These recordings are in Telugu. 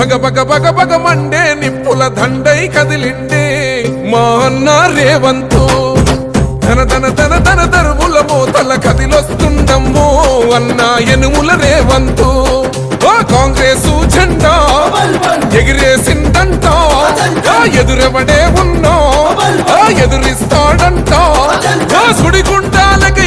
భగ భగ భగ భగ మండే నిప్పుల దండై కదిలిండే మా అన్న రేవంతు. ధన ధన ధన ధన ధరువుల మోతల కదిలొస్తుండమ్మో అన్న ఎనుముల రేవంతు. కాంగ్రెస్ జెండా ఎగిరేసిందంట. ఎదురెవడే ఉన్నా ఎదురిస్తాడంట. సుడిగుండాలకి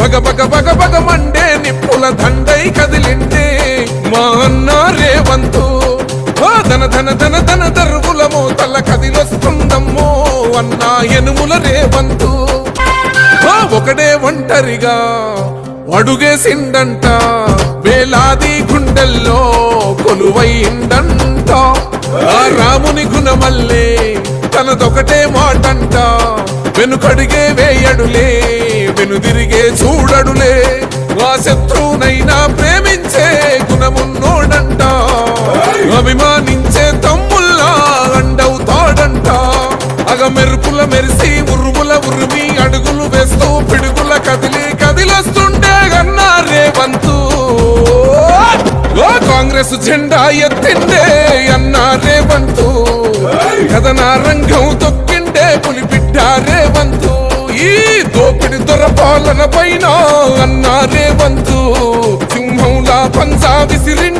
బగ బగ బగ బగ మండే నిప్పుల దండై కదిలింటే మా అన్న రేవంతు ధన ధన ధన ధన దరువుల మోతల కదిలొస్తుందమ్మో అన్న ఎనుముల రేవంతు. ఒకడే ఒంటరిగా అడుగేసిండంట వేలాది గుండెల్లో కొలువైండంట. రాముని గుణమల్లే తనదొకటే మాటంట వెనుకడిగే వేయడులే అభిమానించే తమ్ముల్లా అండవుతాడంట అగ మెరుపుల మెరిసి ఉరుముల ఉరిమి అడుగులు వేస్తూ పిడుగుల కదిలి కదిలొస్తుంటే గన్నా రేవంతు. కాంగ్రెస్ జెండా ఎత్తిండే అన్నారే రేవంతు. కథన రంగం తొక్కిండే పులిబిడ్డ రేవంతు. ఈ దోపిడి దొర పాలన పైన అన్న రేవంతు. సింహంలా పంజా విసిరిండే